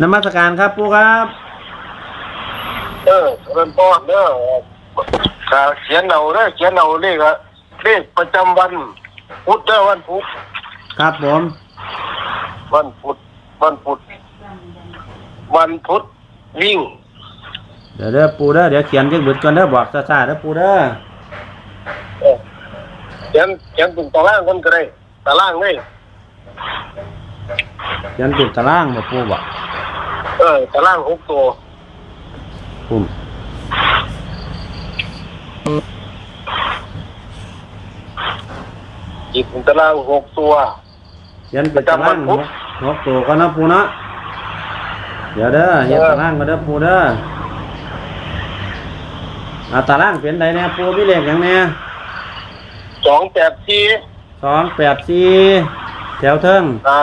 นมัสการครับปูครับ เออเริ่มต้นเด้อขาเขียนเอาเด้อเขียนเอาเลขอะเลขประจำวันพุธเด้อวันพุธครับผม วันพุธวันพุธวันพุธวิ่งเดี๋ยวเด้อปูเด้อเดี๋ยวเขียนจังบึดก่อนเด้อบอกซาๆเด้อปูเด้อเออเขียนเขียนเป็นตารางกันก็ได้ตารางเลยเขียนเป็นตารางบ่ปูบอก เออตารางหกตัวปุ่มอีกเป็นตารางหกตัว เขียนเป็นตารางประจำวันพุธหกตัวก่อนนะปูเนาะเดี๋ยวเด้อเฮ็ดเออตารางก็เด้อปูเด้อเอาตารางเป็นไดแน่ปูมีเลขหยังแน่สองแปดสี่สองแปดสี่แถวเทิงอ่า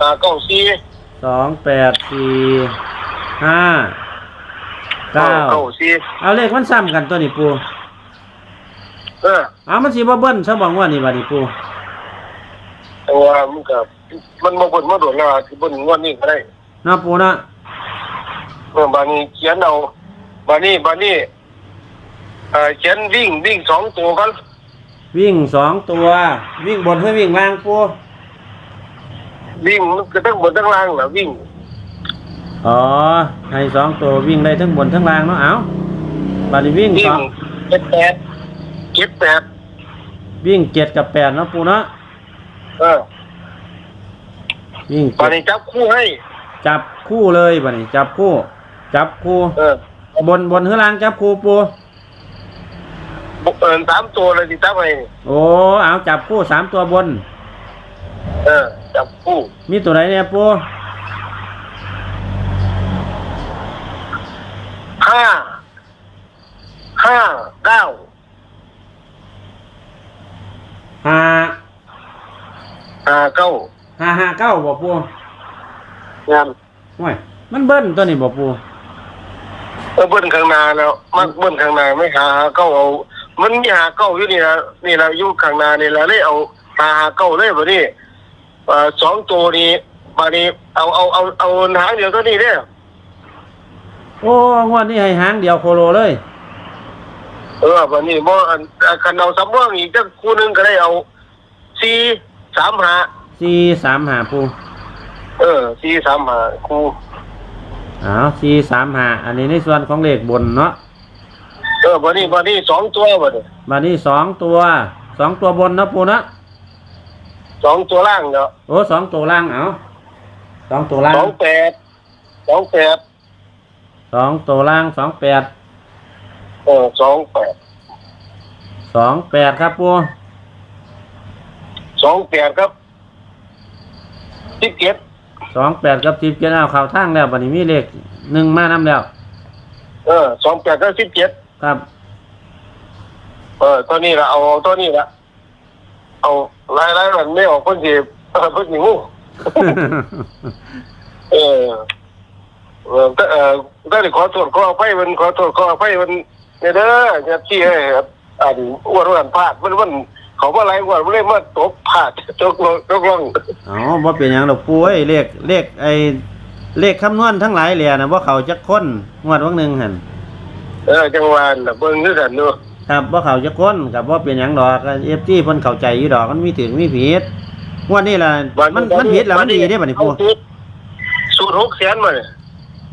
อ่าเก้าสี่ส องแปดสี่ห้าเก้าเก้าสี่เอาเลขมันซ้ำกันตัวนี้ปูเออเอามันสิบ่เบิ้ลซะบอกว่านี่บัดนี้ปูแต่ว่ามันก็มันมาบนมาโดดแล้วที่บนงวดนี้ก็ได้เนาะปูเนาะเมื่อบานี้เขียนเอาบานี้บานี้เอ่อเขียนวิ่งวิ่งสองตัวกันวิ่งสองตัว วิ่งบนให้วิ่งล่างปู วิ่งมันก็ทั้งบนทั้งล่างแหละวิ่งอ๋อให้สองตัววิ่งได้ทั้งบนทั้งล่างเนาะเอาบัดนี้วิ่งวิ่สงองเจ็ดแปดเจ็ดแปดวิ่งเจ็ดกับแปดเนาะปูเนาะเออวิ่งบาเจ็ดนี้จับคู่ให้ จับคู่เลยบัดนี้ จับคู่ จับคู่ เออบนบนข้างล่างจับคู่ปูเออสามตัวเลยที่จับให้นี่โอ้เอาจับคู่สามตัวบน เออจับคู่มีตัวไหนเนี่ยปูห้าห้าเก้าห้าห้าเก้าห้าห้าเก้าบ่ปูงานห่วยมันเบิ้ลตัวนี้บ่ปูเออเบิ้ลข้างหน้าแล้ว มันเบิ้ลข้างหน้าไม่หาหาเก้าเอา มันมีหาเก้าอยู่นี่นะนี่ละอยู่ข้างหน้านี่ละเลยเอาหาหาเก้าเลยบ่นี่ เอ่อสองตัวนี้บานี้เอาเอาเอาเอาหางเดียวตัวนี้เนี่ยโอ้งวดนี้ให้หางเดียวโคโลเลย เออบัดนี้บ่อันอันคันเอาสำรองอีกจักคู่หนึงก็ได้เอาสี่สามหาสี่สามหาปูเออสี่สามหาคู่อ้าวสี่สามหาอันนี้ในส่วนของเลขบนเนาะเออบัดนี้บัดนี้สองตัวบัดนี้มานี่สองตัวสองตัวบนเนาะปูเนาะ สองตัวล่างเนาะโอ้สองตัวล่างเอาสองตัวล่างสองแปดสองแปดสองตัวล่างสองแปดเออสองแปดสองแปดครับปูสองแปดครับสิบเจ็ดสองแปดกับสิบเจ็ดเอาเข่าทางแล้วบัดนี้มีเลขหนึ่งมานํแล้ว เออสองแปดก็สิบเจ็ดครับ เออตัวนี้ละเอาเอาตัวนี้ละ เอาลายลายมันไม่ออกคนสิเออคนสิงูเออเออก็เออก็เลยขอโทษขออภัยมันขอโทษขออภัยมันเนี่ยเด้อเนี่ยที่ให้อ่านอ้วนอ้วนพลาดมันมันเขาว่าไรอ้วนมันเลยมาตกพลาดตกลงตกลงอ๋อบ่เป็นหยังดอกปูเอ้ยเลขเลขไอ้เลขคำนวณทั้งหลายแหล่นะว่าเขาจักคนงวดวันหนึ่งหันเออจังหวะน่ะเบิ่งคือกันเนาะ ครับว่าเขาจักคนกับว่าเป็นหยังดอกเอฟซีเพิ่นเข้าใจอยู่ดอกมันมีถึงมีผิดงวดนี้ล่ะมันมันผิดแล้วมันดีได้บัดนี้ปูเอาสูตรหกแสนมาเนี่ย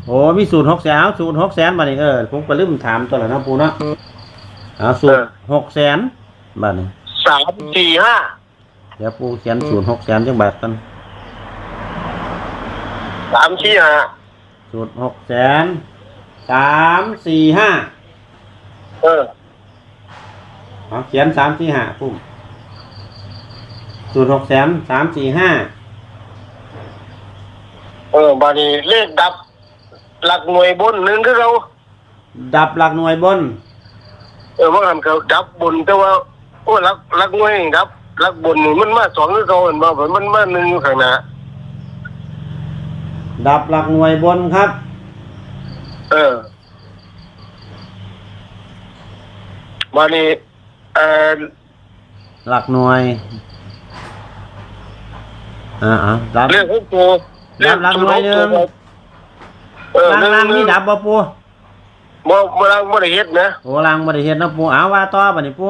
โอ้มีสูตรหกแสนสูตรหกแสนบัดนี้เออผมก็ลืมถามตัวละเนาะปูเนาะเอาสูตรหกแสนบัดนี้สามสี่ห้าเดี๋ยวปูเขียนสูตรหกแสนจังบาทกันสามสี่ห้าสูตรหกแสนสามสี่ห้าเออ เอาเขียนสามสี่ห้าปุ่มสูตรหกแสนสามสี่ห้าเออบานี้เลขดับ หลักหน่วยบนหนึ่งคือเราดับหลักหน่วยบน เออว่าหันเขาดับบนแต่ว่าโอ้หลักหลักหน่วยนี่ดับหลักบนนี่มันมาสองคือเขาเห็นบ่มันมาหนึ่งอยู่ข้างหน้าดับหลักหน่วยบนครับ เออบานี้ เอ่อหลักหน่วยอ่าอ่าดับ เรื่องของตัวดับหลักหน่วยหนึ่ง เออล่างล่างนี่ดับบ่ปูบ่บ่ล่างบ่ได้เฮ็ดนะ โอ้ล่างบ่ได้เฮ็ดเนาะปูเอาว่าต่อบัดนี้ปู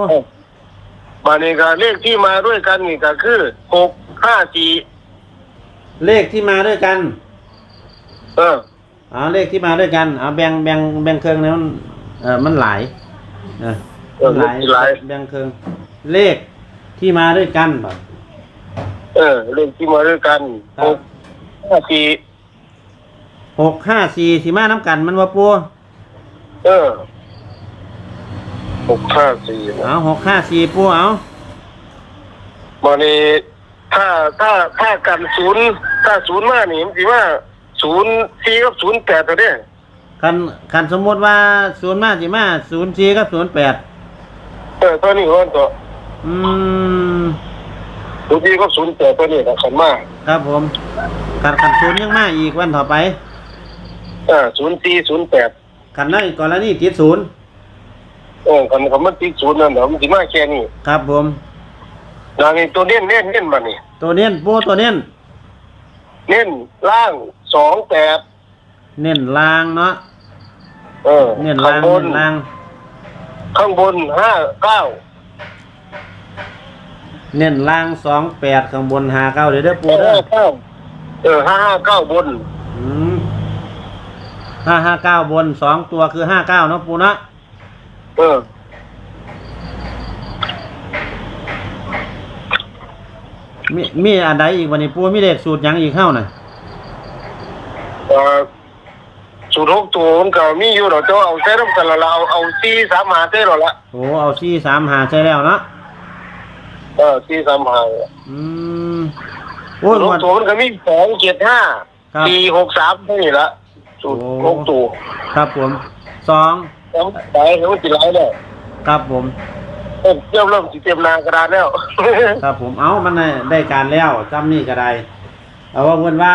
บานี้ก็เลขที่มาด้วยกันนี่ก็คือหกห้าสี่เลขที่มาด้วยกันเออ เอาเลขที่มาด้วยกันเอาแบ่งแบ่งแบ่งเครื่องนี้มันเออมันหลายเออ เออมันหลายหลายแบ่งเครื่องเลขที่มาด้วยกันบ่เออเลขที่มาด้วยกันครับหกห้าสี่หกห้าสี่สีมาน้ำกันมันว่าปูเออหกห้าสี่เอาหกห้าสี่ปูเอาบานี้ถ้าถ้าถ้ากันศูนย์ถ้าศูนย์มานี่มันสิว่าศูนย์สี่กับศูนย์แปดตัวเด้คันคันสมมติว่าศูนย์มาสีมาศูนย์สี่กับศูนย์แปดเออตัวนี้คนตัวอืมศูนย์สี่กับศูนย์แปดตัวนี้นะขันมาครับผมคันคันศูนย์ยังมาอีกวันต่อไปเออศูนย์สี่ศูนย์แปดคันในกรณีติดศูนย์เออคันคันมันติดศูนย์นั่นเดี๋ยวมันสิมาแค่นี้ครับผมดังนี้ตัวเน้นเน้นเน้นมานี่ตัวเน้นปูตัวเน้นเน้นล่างสองแปดเน้นลางเนาะเออเน้นข้าลางงบนเน้นลาง ข้างบนห้าเก้าเน้นลางสองแปดข้างบนหาเก้าเดี๋ยวเด้อปูห้าเด้อเก้าเออห้าห้าเก้าบนอืมห้าห้าเก้าบนสองตัวคือห้าเก้าเนาะปูเนาะเออมีมีอันใดอีกวันนี้ปูมีเลขสูตรหยังอีกเข้าน่ะเออ สูตรหกตัวมันก็มีอยู่เราจะเอาใช้ร่วมกันและเราเอาเอาซีสามหาเต้หรอละโอ้เอาซี่สามหาใช่แล้วเนาะเออซีสามหาอืมโอ้สูยตรหงวกด ตัวมันก็มีสองเจ็ดห้าครับสี่หกสามเท่านี้ละสูตรโอ้ หกตัวครับผมสองแล้วไปเขาติดไรแล้วครับผมเริ่มเริ่มเริ่มสิเตรียมหนากระดานแล้ว ครับผมเอามันได้ได้การแล้วจำนี่ก็ได้เอาว่าเพิ่นว่า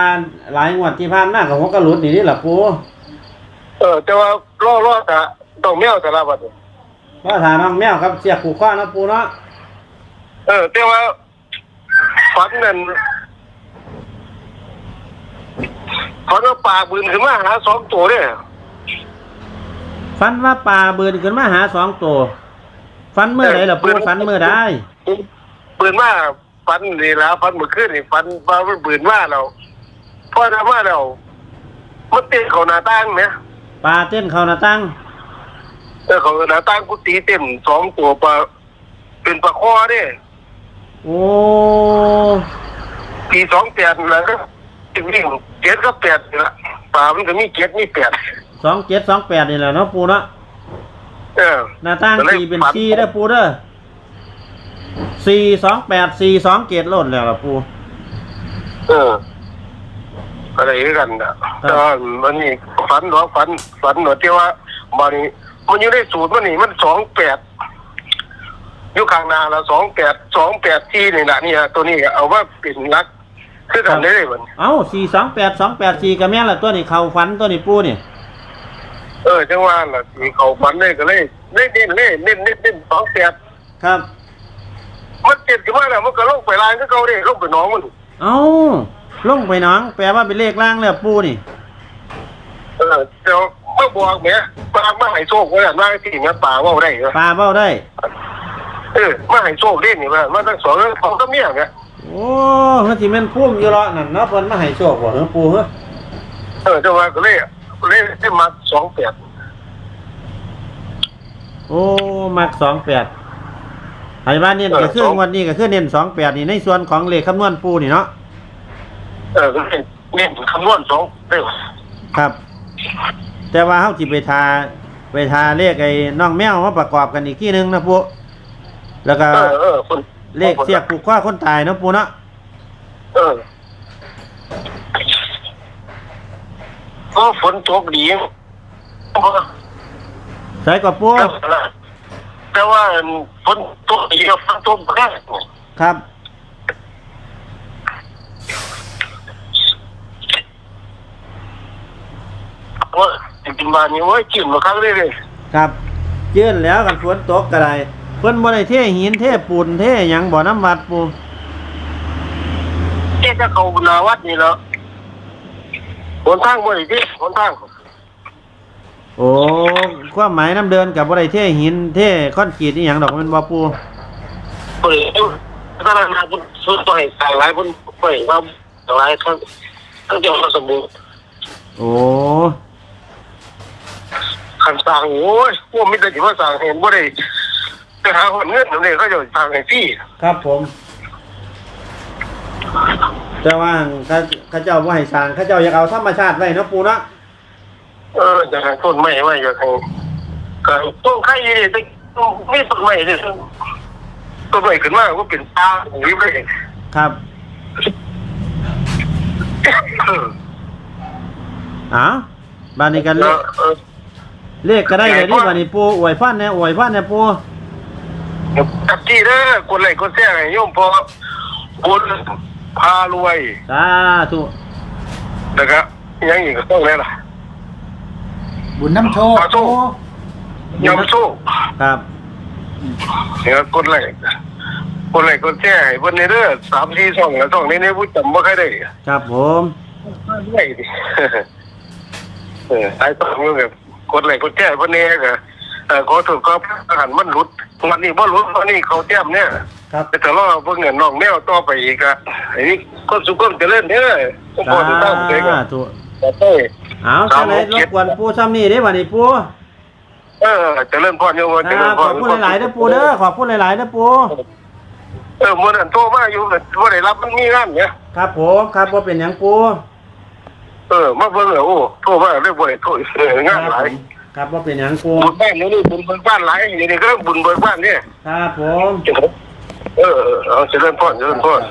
หลายงวดที่ผ่านมาของผมก็หลุดนี่นี่ล่ะปู เออแต่ว่าล่อล่อๆแต่ต้องแมวแต่ละบัดนี้ว่าถาน้องแมวครับเสียบผูกข้อเนาะปูเนาะเออแต่ว่าฝันนั่นฝันว่าปลาบืนขึ้นมาหาสองตัวเนี่ยฟันว่าปลาเบินขึ้นมาหาสองตัวฟันเมื่อไหร่ล่ะปูฟันเมื่อใดบืนมาฝันนี่แล้วฝันเมื่อคืนนี่ฝันว่ามันบืนมาเราพอทำมาเรามันเต็มเขาหน้าตั้งเนี่ย ปลาเต้นเข้าหน้าตั้งเออเขาหน้าตั้งกุฏิเต็มสองตัวปลาเป็นปลาคอเนี่ยโอ้ปีสองแปดแล้วก็ถึงนี่เจ็ดก็แปดนี่ละปลามันก็มีเจ็ดมีแปดสองเจ็ดสองแปดนี่แหละเนาะปูเนาะเออหน้าตั้งก็เลยสี่เป็นฝันสี่เด้อปูเด้อสี่สองแปดสี่สองเจ็ดโลดแล้วล่ะปูเอออะไรกันนะแต่ว่ามันนี่ ฝันหรอฝันฝันหรอที่ว่ามันนี่มันอยู่ในสูตรมันนี่มันสองแปดอยู่ข้างหน้าละสองแปดสองแปดที่นี่นะนี่ฮะตัวนี้เอาว่าเป็นรักคือกันได้เลยมันเอ้าสี่สองแปดสองแปดสี่กับแม่นละตัวนี้เข่าฟันตัวนี้ปูนี่เออจังว่าล่ะที่เขาฝันเลยก็เลยเล่นเล่นเล่นเล่นเล่นเล่นสองแปดครับมันเจ็ดขึ้นมาแล้วมันก็ลงไปลานก็เขาเด้ลงไปหน้องมันเอ้าลงไปหน้อง แปลว่าเป็นเลขล่างแล้วปูนี่ เออเดี๋ยวเมื่อบอกเนี้ยปลามาให้โชคไว้ว่าที่เนี้ยป่าว่าได้เหรอปลาเบ้าได้ เออมาให้โชคเล่นนี่ว่ามาตั้งสองเรื่องของก็เมียเนี่ยโอ้เฮ้ยที่แม่นพุ่มอยู่เลาะนั่นเนาะเพิ่นมาให้โชคบ่เฮ้อปูเฮ้อเออจังว่าก็เลยเล่นได้มาสองแปดโอ้มักสองแปดไอ้บ้านเน้นก็คืองวดนี้ก็คือเน้นสองแปดนี่ในส่วนของเลขคำนวณปูนี่เนาะเออก็เลยเล่นคำนวณสองเด้อครับ แต่ว่าเฮาสิไปทาไปทาเลขไอ้น้องแมวมาประกอบกันอีกทีหนึงนะปูแล้วก็เออเออคนเลขเสียกผูกข้อคนตายเนาะปูเนาะเออก็ฝนตกดีใส่กับปูแต่ว่าฝนตกดีกับฝนตกแค่ครับ ว่า จริงๆมานี่ว่าจิ้มมาครั้งเลยเลยครับยื่นแล้วกันฝนตกก็ได้เพิ่นบ่ได้เทหินเทปูนเทหยังบ่น้ำวัดปูเจ๊จะเขานาวัดนี่แล้วหนทางบ่ได้ที่หนทางโอ้ความหมายน้ำเดินกับบ่ได้เท่หินเท่คอนกรีตอีหยังดอกมันบ่ปูเปิดถ้าเรานาพุ่นสุดไปสายหลายพุ่นไปว่าหลายทั้งทั้งเดียวมันสมบูรณ์โอ้ คันสร้างโอ้ยพวกมิตรที่ว่าสร้างเห็นบ่ได้ไปหาคนเงินนั่นนี่ก็จะสร้างให้ฟรีครับผม แต่ว่าข้าข้าเจ้าบ่ให้สร้างข้าเจ้าอยากเอาธรรมชาติไว้เนาะปูเนาะเออจะหาต้นไม้ไว้อยากให้ก็ต้นไข่นี่แต่มีต้นไม้นี่ต้นไม้ขึ้นมาก็เป็นป่าอยู่เลยครับอ้าวบานนี้กันเลข เออเลขก็ได้เลยนี่บานนี้ปูอวยพันเนี่ยอวยพันเนี่ยปูจับจี้เด้อกดไลค์กดแชร์ให้โยมพอคนพารวยสาธุนะครับยังอีกก็ต้องแล้วล่ะบุญน้ำโชคขอโทษยอมสู้ครับเนี่ยกดไลค์กดไลค์กดแชร์ให้เพิ่นในเด้อสามสี่สองแล้วสองนี้เนี่ยผู้จำบ่ค่อยได้ครับผมได้ดิเออไอ้ต้องแบบ กดไลค์กดแชร์เพิ่นเนี่ยก็เออขอโทษครับอาหารมันหลุดวันนี้บ่หลุดวันนี้เขาแต้มเนี่ยครับไปทะเลาะเพิ่งเงินน้องแนวต่อไปอีกอะไอ้นี่ก็สุขก็เจริญเด้อต้องพอถึงตั้งใจกันสาธุแต่เต้เอาจังไดรบกวนปูซ้ำนี่เด้บานนี้ปูเออเจริญพรโยมคเจริรัญบพขรอบคุณหลายๆเด้อปูเด้อขอบคุณหลายๆเด้อปูเออมื้อนั้นโทรมาอยู่บ่ได้รับมันมีงานเนี่ยครับผมครับว่าเป็นหยังปู เออมาเบิ่งแล้วโอ้โทรมาเรียกบ่ได้โทรเอองานหลายครับว่าเป็นหยังปูบุญบ้านนี่บุญเบิกบ้านหลายนี่นี่ก็บุญเบิกบ้านนี่ครับผม เออเออเอาเจริญพรเจริญพร